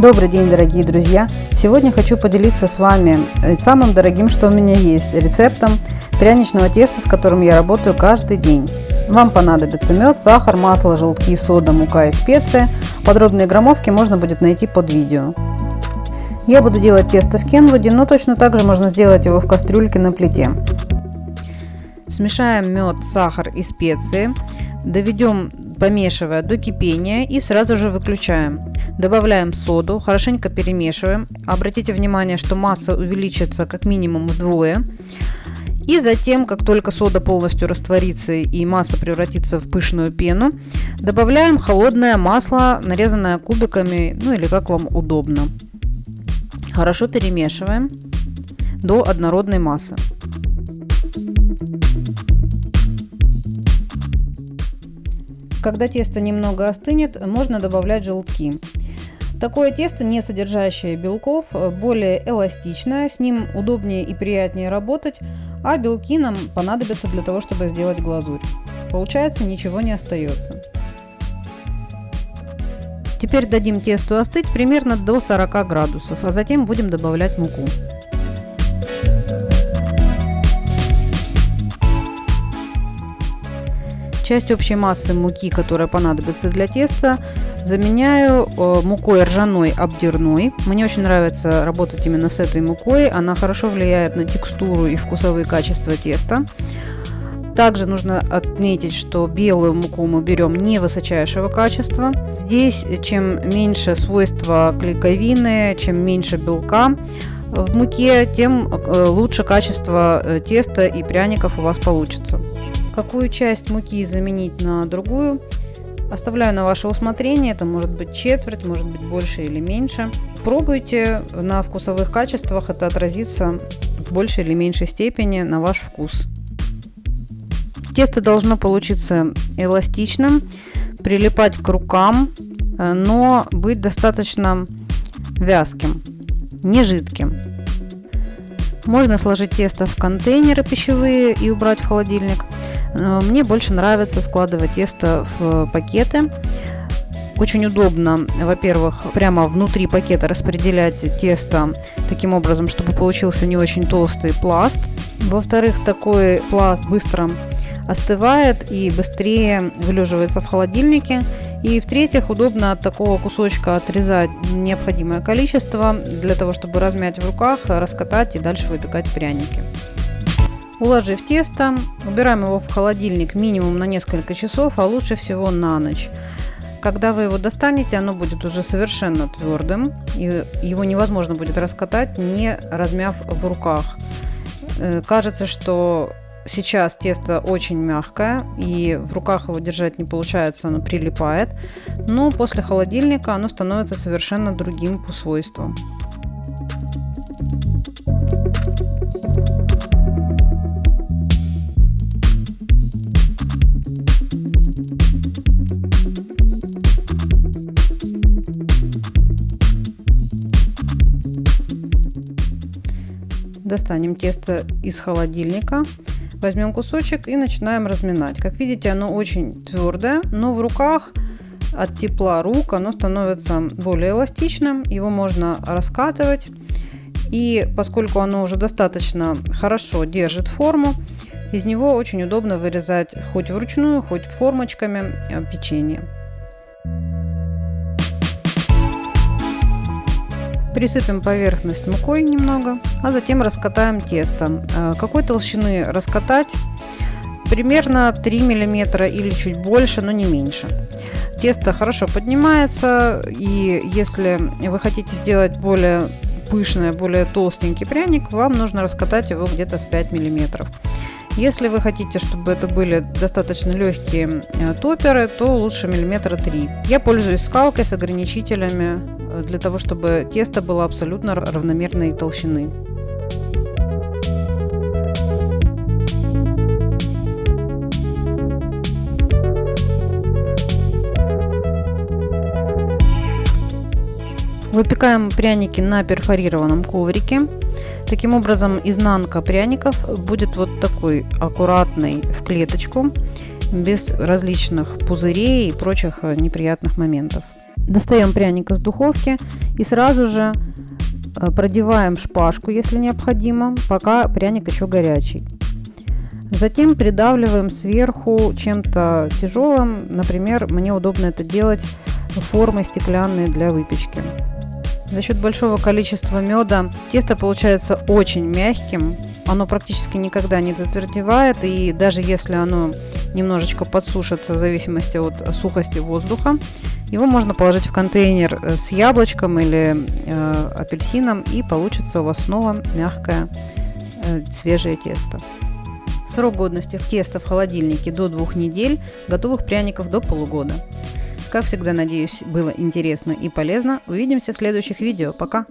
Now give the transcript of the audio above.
Добрый день, дорогие друзья! Сегодня хочу поделиться с вами э, самым дорогим, что у меня есть, рецептом пряничного теста, с которым я работаю каждый день. Вам понадобится мед, сахар, масло, желтки, сода, мука и специи. Подробные граммовки можно будет найти под видео. Я буду делать тесто в кенвуде, но точно так же можно сделать его в кастрюльке на плите. Смешаем мед, сахар и специи. Доведем, помешивая до кипения и сразу же выключаем. Добавляем соду, хорошенько перемешиваем. Обратите внимание, что масса увеличится как минимум вдвое. И затем, как только сода полностью растворится и масса превратится в пышную пену, добавляем холодное масло, нарезанное кубиками, ну или как вам удобно. Хорошо перемешиваем до однородной массы. Когда тесто немного остынет, можно добавлять желтки. Такое тесто, не содержащее белков, более эластичное, с ним удобнее и приятнее работать, а белки нам понадобятся для того, чтобы сделать глазурь. Получается, ничего не остается. Теперь дадим тесту остыть примерно до 40 градусов, а затем будем добавлять муку. Часть общей массы муки, которая понадобится для теста, заменяю э, мукой ржаной обдирной. Мне очень нравится работать именно с этой мукой. Она хорошо влияет на текстуру и вкусовые качества теста. Также нужно отметить, что белую муку мы берем не высочайшего качества. Здесь чем меньше свойства клейковины, чем меньше белка в муке, тем э, лучше качество э, теста и пряников у вас получится. Какую часть муки заменить на другую, оставляю на ваше усмотрение. Это может быть четверть, может быть больше или меньше. Пробуйте на вкусовых качествах, это отразится в большей или меньшей степени на ваш вкус. Тесто должно получиться эластичным, прилипать к рукам, э, но быть достаточно вязким, не жидким. Можно сложить тесто в контейнеры пищевые и убрать в холодильник – мне больше нравится складывать тесто в пакеты. Очень удобно, во-первых, прямо внутри пакета распределять тесто таким образом, чтобы получился не очень толстый пласт. Во-вторых, такой пласт быстро остывает и быстрее вылеживается в холодильнике. И в-третьих, удобно от такого кусочка отрезать необходимое количество для того, чтобы размять в руках, раскатать и дальше выпекать пряники. Уложив тесто, убираем его в холодильник минимум на несколько часов, а лучше всего на ночь. Когда вы его достанете, оно будет уже совершенно твердым, и его невозможно будет раскатать, не размяв в руках. Э, кажется, что сейчас тесто очень мягкое, и в руках его держать не получается, оно прилипает, но после холодильника оно становится совершенно другим по свойствам. Достанем тесто из холодильника, возьмем кусочек и начинаем разминать. Как видите, оно очень твердое, но в руках от тепла рук оно становится более эластичным, его можно раскатывать. И поскольку оно уже достаточно хорошо держит форму, из него очень удобно вырезать хоть вручную, хоть формочками э, печенье. Присыпем поверхность мукой немного, а затем раскатаем тесто. Э, какой толщины раскатать? Примерно 3 мм или чуть больше, но не меньше. Тесто хорошо поднимается, и если вы хотите сделать более пышный, более толстенький пряник, вам нужно раскатать его где-то в 5 миллиметров. Если вы хотите, чтобы это были достаточно легкие э, топеры, то лучше миллиметра 3. Я пользуюсь скалкой с ограничителями э, для того, чтобы тесто было абсолютно равномерной толщины. Выпекаем пряники на перфорированном коврике. Таким образом, изнанка пряников будет вот такой аккуратной в клеточку, без различных пузырей и прочих неприятных моментов. Достаем пряник из духовки И сразу же э, продеваем шпажку, если необходимо, пока пряник еще горячий. Затем придавливаем сверху чем-то тяжелым. Например, мне удобно это делать формой стеклянной для выпечки. За счет большого количества меда тесто получается очень мягким. Оно практически никогда не затвердевает, и даже если оно немножечко подсушится в зависимости от сухости воздуха, его можно положить в контейнер э, с яблочком или э, апельсином, и получится у вас снова мягкое э, свежее тесто. Срок годности теста в холодильнике до двух недель, готовых пряников до полугода. Как всегда, надеюсь, было интересно и полезно. Увидимся в следующих видео. Пока!